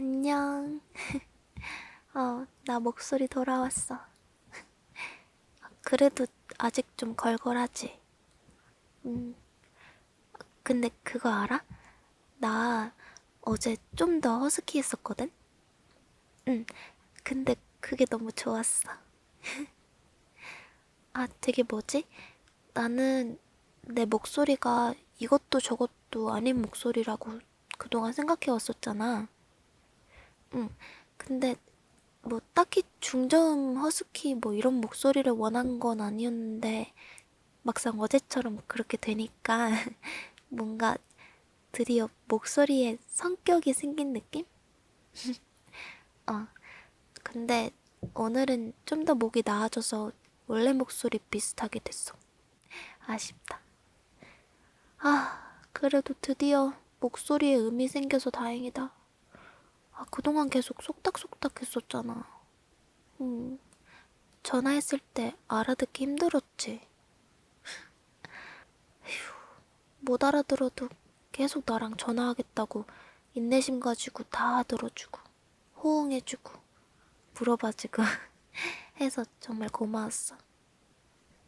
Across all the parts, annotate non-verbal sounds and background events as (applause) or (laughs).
안녕. (laughs) 어, 나 목소리 돌아왔어. (laughs) 그래도 아직 좀 걸걸하지. 음. 근데 그거 알아? 나 어제 좀 더 허스키 했었거든? 응. 근데 그게 너무 좋았어. (laughs) 아, 되게 뭐지? 나는 내 목소리가 이것도 저것도 아닌 목소리라고 그동안 생각해 왔었잖아. 응. 근데 뭐 딱히 중저음 허스키 뭐 이런 목소리를 원한 건 아니었는데 막상 어제처럼 그렇게 되니까 (laughs) 뭔가 드디어 목소리에 성격이 생긴 느낌? (laughs) 어. 근데 오늘은 좀 더 목이 나아져서 원래 목소리 비슷하게 됐어. 아쉽다. 아, 그래도 드디어 목소리에 음이 생겨서 다행이다. 아, 그동안 계속 속닥속닥 했었잖아. 음, 전화했을 때 알아듣기 힘들었지. 휴, 못 알아들어도 계속 나랑 전화하겠다고 인내심 가지고 다 들어주고, 호응해주고, 물어봐주고 (laughs) 해서 정말 고마웠어.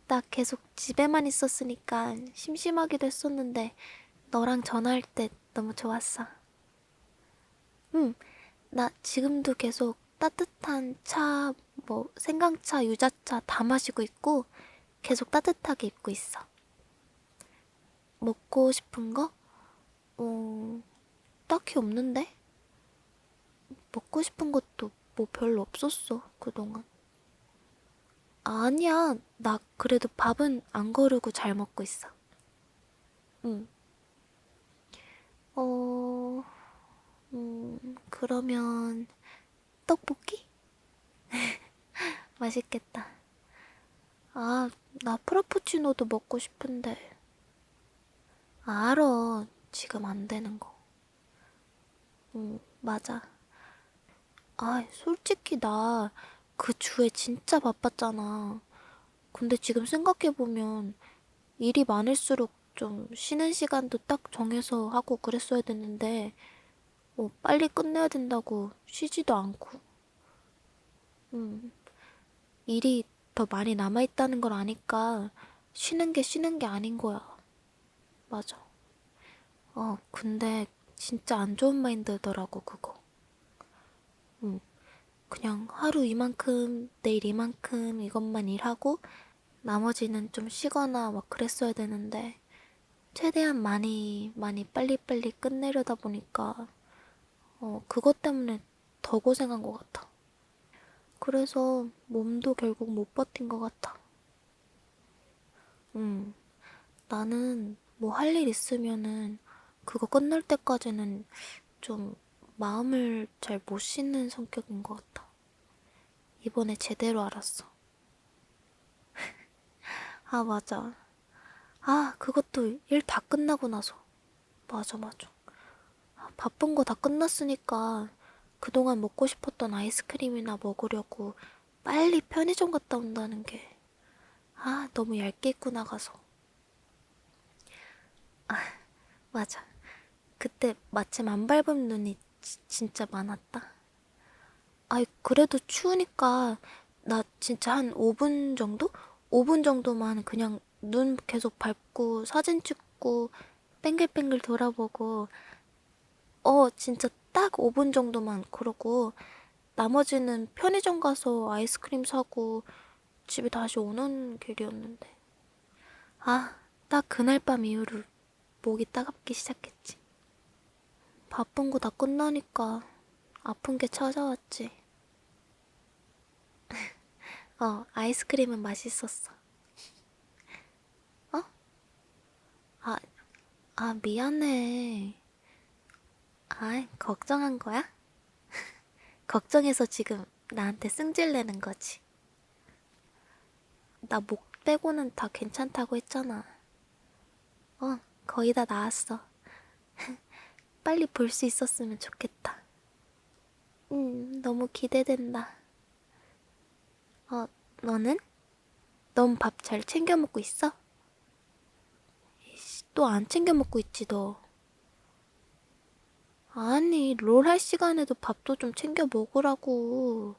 나 계속 집에만 있었으니까 심심하기도 했었는데, 너랑 전화할 때 너무 좋았어. 응, 나 지금도 계속 따뜻한 차, 뭐, 생강차, 유자차 다 마시고 있고, 계속 따뜻하게 입고 있어. 먹고 싶은 거? 어, 딱히 없는데? 먹고 싶은 것도 뭐 별로 없었어, 그동안. 아니야, 나 그래도 밥은 안 거르고 잘 먹고 있어. 응. 어, 음, 그러면, 떡볶이? (laughs) 맛있겠다. 아, 나 프라푸치노도 먹고 싶은데. 알아. 지금 안 되는 거. 응, 맞아. 아, 솔직히 나 그 주에 진짜 바빴잖아. 근데 지금 생각해보면 일이 많을수록 좀 쉬는 시간도 딱 정해서 하고 그랬어야 됐는데, 뭐 빨리 끝내야 된다고 쉬지도 않고. 음, 일이 더 많이 남아있다는 걸 아니까 쉬는 게 쉬는 게 아닌 거야. 맞아. 어, 근데 진짜 안 좋은 마인드더라고, 그거. 응. 그냥 하루 이만큼, 내일 이만큼 이것만 일하고 나머지는 좀 쉬거나 막 그랬어야 되는데 최대한 많이, 많이 빨리빨리 끝내려다 보니까 어, 그것 때문에 더 고생한 것 같아. 그래서 몸도 결국 못 버틴 것 같아. 응. 나는 뭐 할 일 있으면은 그거 끝날 때까지는 좀 마음을 잘 못 씻는 성격인 것 같아. 이번에 제대로 알았어. (laughs) 아, 맞아. 아, 그것도 일 다 끝나고 나서. 맞아, 맞아. 아, 바쁜 거 다 끝났으니까 그동안 먹고 싶었던 아이스크림이나 먹으려고 빨리 편의점 갔다 온다는 게. 아, 너무 얇게 입고 나가서. 아, 맞아. 그때 마침 안 밟은 눈이 지- 진짜 많았다. 아이, 그래도 추우니까 나 진짜 한 5분 정도? 5분 정도만 그냥 눈 계속 밟고 사진 찍고 뱅글뱅글 돌아보고 어, 진짜 딱 5분 정도만 그러고 나머지는 편의점 가서 아이스크림 사고 집에 다시 오는 길이었는데. 아, 딱 그날 밤 이후로 목이 따갑기 시작했지. 바쁜 거 다 끝나니까 아픈 게 찾아왔지. (laughs) 어, 아이스크림은 맛있었어. (laughs) 어? 아, 아, 미안해. 아, 걱정한 거야? (laughs) 걱정해서 지금 나한테 승질 내는 거지. 나 목 빼고는 다 괜찮다고 했잖아. 어, 거의 다 나았어. (laughs) 빨리 볼 수 있었으면 좋겠다. 음, 너무 기대된다. 어, 너는? 넌 밥 잘 챙겨 먹고 있어? 또 안 챙겨 먹고 있지, 너. 아니, 롤 할 시간에도 밥도 좀 챙겨 먹으라고.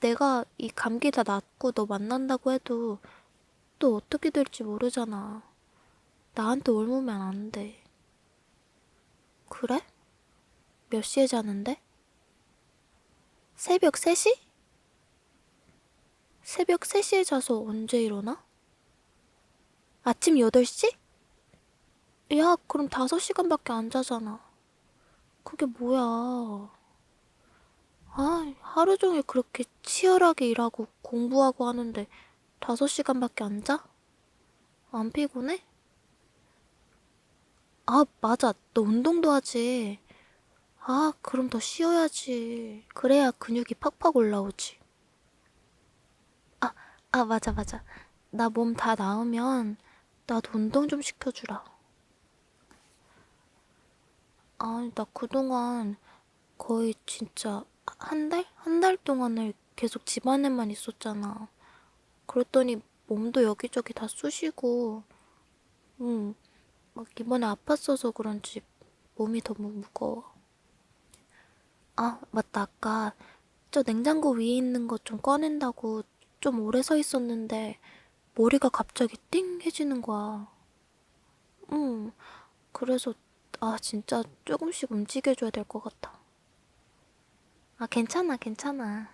내가 이 감기 다 낫고 너 만난다고 해도 또 어떻게 될지 모르잖아. 나한테 옮으면 안 돼. 그래? 몇 시에 자는데? 새벽 3시? 새벽 3시에 자서 언제 일어나? 아침 8시? 야, 그럼 5시간밖에 안 자잖아. 그게 뭐야. 아, 하루 종일 그렇게 치열하게 일하고 공부하고 하는데 5시간밖에 안 자? 안 피곤해? 아, 맞아. 너 운동도 하지. 아, 그럼 더 쉬어야지. 그래야 근육이 팍팍 올라오지. 아, 아, 맞아, 맞아. 나 몸 다 나으면 나도 운동 좀 시켜주라. 아, 나 그동안 거의 진짜 한 달? 한 달 동안을 계속 집안에만 있었잖아. 그랬더니 몸도 여기저기 다 쑤시고, 응, 막 이번에 아팠어서 그런지 몸이 너무 무거워. 아, 맞다. 아까 저 냉장고 위에 있는 거좀 꺼낸다고 좀 오래 서 있었는데 머리가 갑자기 띵 해지는 거야. 응, 그래서 아, 진짜 조금씩 움직여줘야 될 것 같아. 아, 괜찮아, 괜찮아.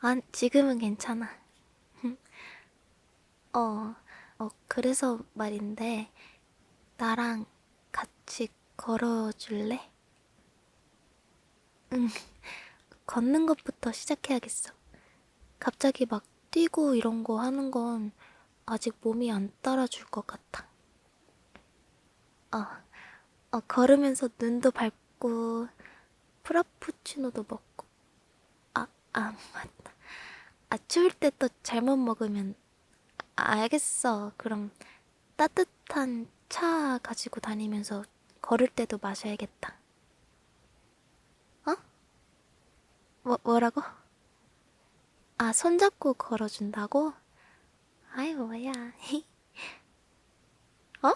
아, 지금은 괜찮아. (laughs) 어, 어, 그래서 말인데, 나랑 같이 걸어줄래? 응, (laughs) 걷는 것부터 시작해야겠어. 갑자기 막 뛰고 이런 거 하는 건 아직 몸이 안 따라줄 것 같아. 어, 어, 걸으면서 눈도 밟고, 프라푸치노도 먹고. 아, 아, 맞다. 아, 추울 때 또 잘못 먹으면, 아, 알겠어. 그럼 따뜻한 차 가지고 다니면서 걸을 때도 마셔야겠다. 어? 뭐, 뭐라고? 아, 손잡고 걸어준다고? 아이, 뭐야. (laughs) 어?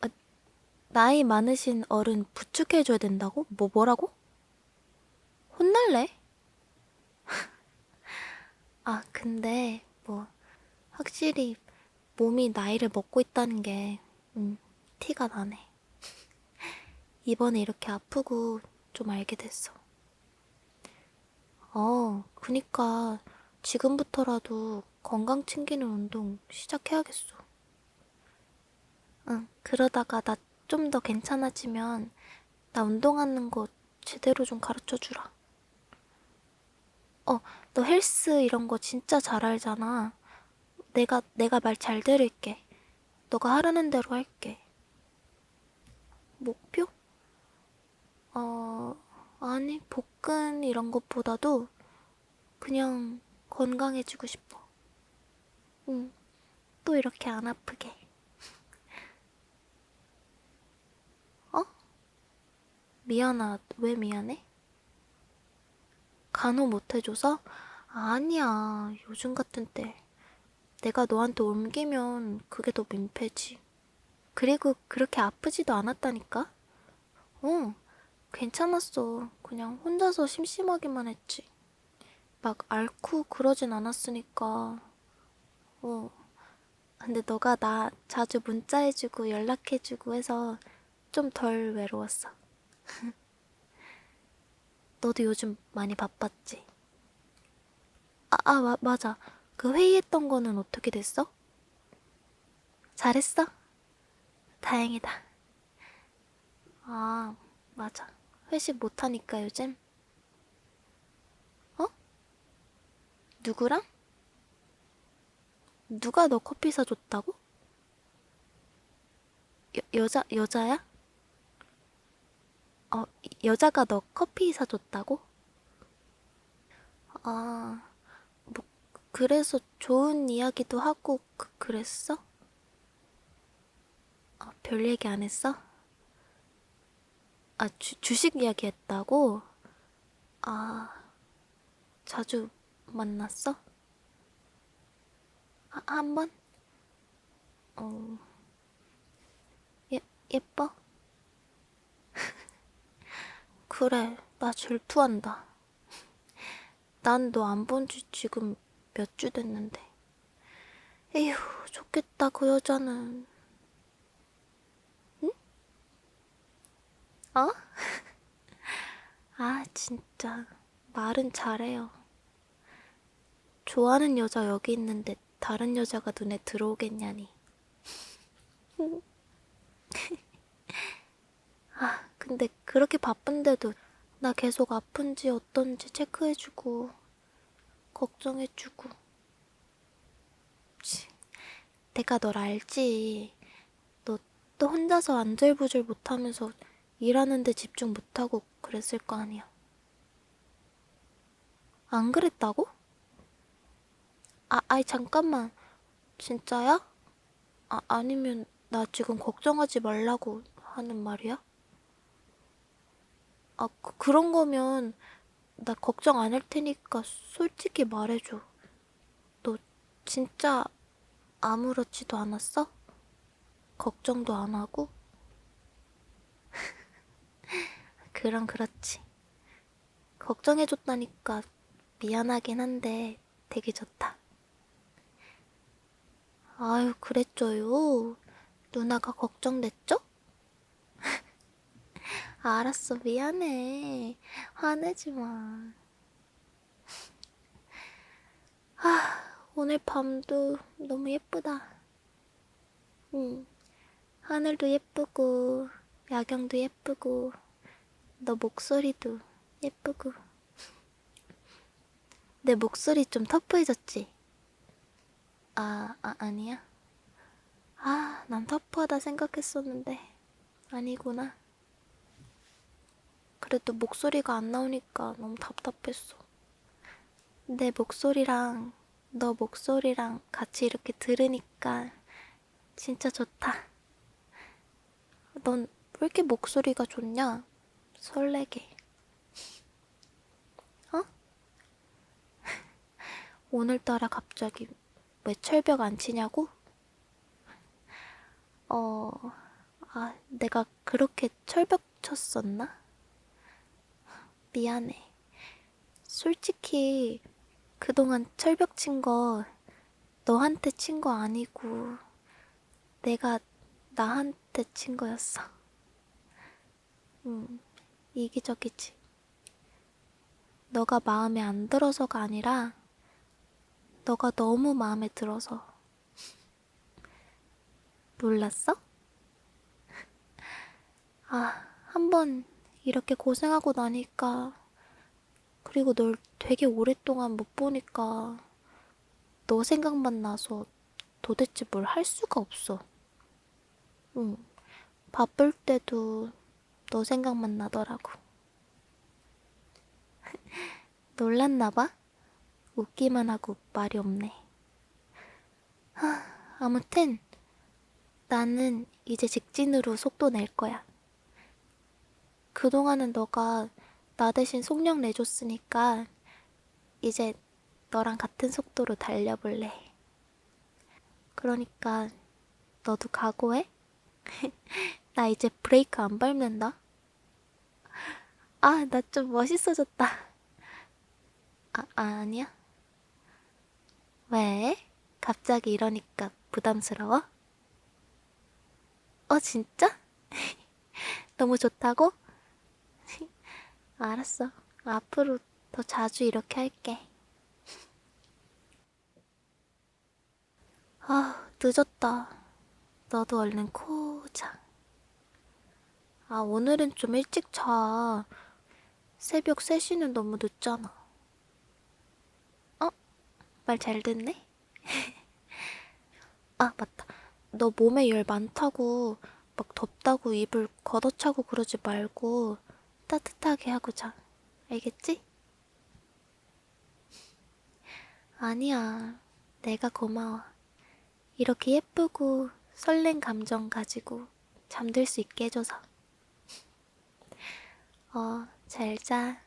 아, 나이 많으신 어른 부축해줘야 된다고? 뭐, 뭐라고? 혼날래? (laughs) 아, 근데, 뭐, 확실히 몸이 나이를 먹고 있다는 게, 음, 티가 나네. (laughs) 이번에 이렇게 아프고 좀 알게 됐어. 어, 그니까 지금부터라도 건강 챙기는 운동 시작해야겠어. 응, 그러다가 나 좀 더 괜찮아지면 나 운동하는 거 제대로 좀 가르쳐 주라. 어, 너 헬스 이런 거 진짜 잘 알잖아. 내가, 내가 말 잘 들을게. 너가 하라는 대로 할게. 목표? 어, 아니, 복근 이런 것보다도 그냥 건강해지고 싶어. 응, 또 이렇게 안 아프게. 미안하, 왜 미안해? 간호 못 해줘서? 아니야, 요즘 같은 때. 내가 너한테 옮기면 그게 더 민폐지. 그리고 그렇게 아프지도 않았다니까? 어, 괜찮았어. 그냥 혼자서 심심하기만 했지. 막 앓고 그러진 않았으니까. 어. 근데 너가 나 자주 문자해주고 연락해주고 해서 좀 덜 외로웠어. (laughs) 너도 요즘 많이 바빴지? 아, 아, 마, 맞아. 그 회의했던 거는 어떻게 됐어? 잘했어? 다행이다. 아, 맞아. 회식 못하니까 요즘. 어? 누구랑? 누가 너 커피 사줬다고? 여, 여자, 여자야? 어, 여자가 너 커피 사줬다고? 아, 뭐, 그래서 좋은 이야기도 하고 그, 그랬어? 아, 별 얘기 안 했어? 아, 주, 주식 이야기 했다고? 아, 자주 만났어? 아, 한 번? 어, 예, 예뻐? 그래, 나 질투한다. (laughs) 난 너 안 본 지 지금 몇 주 됐는데. 에휴, 좋겠다, 그 여자는. 응? 어? (laughs) 아, 진짜. 말은 잘해요. 좋아하는 여자 여기 있는데 다른 여자가 눈에 들어오겠냐니. (laughs) 아, 근데 그렇게 바쁜데도 나 계속 아픈지 어떤지 체크해주고, 걱정해주고. 치, 내가 널 알지. 너 또 혼자서 안절부절 못하면서 일하는데 집중 못하고 그랬을 거 아니야. 안 그랬다고? 아, 아이, 잠깐만. 진짜야? 아, 아니면 나 지금 걱정하지 말라고 하는 말이야? 아, 그, 그런 거면 나 걱정 안 할 테니까 솔직히 말해줘. 너 진짜 아무렇지도 않았어? 걱정도 안 하고? (laughs) 그럼 그렇지. 걱정해줬다니까 미안하긴 한데 되게 좋다. 아유, 그랬죠요. 누나가 걱정됐죠? 알았어, 미안해. 화내지 마. 아, 오늘 밤도 너무 예쁘다. 응. 하늘도 예쁘고, 야경도 예쁘고, 너 목소리도 예쁘고. 내 목소리 좀 터프해졌지? 아, 아, 아니야? 아, 난 터프하다 생각했었는데. 아니구나. 그래도 목소리가 안 나오니까 너무 답답했어. 내 목소리랑 너 목소리랑 같이 이렇게 들으니까 진짜 좋다. 넌 왜 이렇게 목소리가 좋냐? 설레게. 어? (laughs) 오늘따라 갑자기 왜 철벽 안 치냐고? 어, 아, 내가 그렇게 철벽 쳤었나? 미안해. 솔직히 그동안 철벽 친 거 너한테 친 거 아니고 내가 나한테 친 거였어. 음, 이기적이지. 너가 마음에 안 들어서가 아니라 너가 너무 마음에 들어서. (laughs) 몰랐어? (laughs) 아, 한번 이렇게 고생하고 나니까, 그리고 널 되게 오랫동안 못 보니까, 너 생각만 나서 도대체 뭘 할 수가 없어. 응, 바쁠 때도 너 생각만 나더라고. (laughs) 놀랐나봐? 웃기만 하고 말이 없네. 하, 아무튼, 나는 이제 직진으로 속도 낼 거야. 그동안은 너가 나 대신 속력 내줬으니까 이제 너랑 같은 속도로 달려볼래. 그러니까 너도 각오해? (laughs) 나 이제 브레이크 안 밟는다. 아, 나 좀 멋있어졌다. 아, 아니야? 왜? 갑자기 이러니까 부담스러워? 어, 진짜? (laughs) 너무 좋다고? 알았어. 앞으로 더 자주 이렇게 할게. (laughs) 아, 늦었다. 너도 얼른 코 자. 아, 오늘은 좀 일찍 자. 새벽 3시는 너무 늦잖아. 어? 말 잘 듣네? (laughs) 아, 맞다. 너 몸에 열 많다고, 막 덥다고 입을 걷어차고 그러지 말고, 따뜻하게 하고 자. 알겠지? 아니야. 내가 고마워. 이렇게 예쁘고 설렌 감정 가지고 잠들 수 있게 해줘서. 어, 잘 자.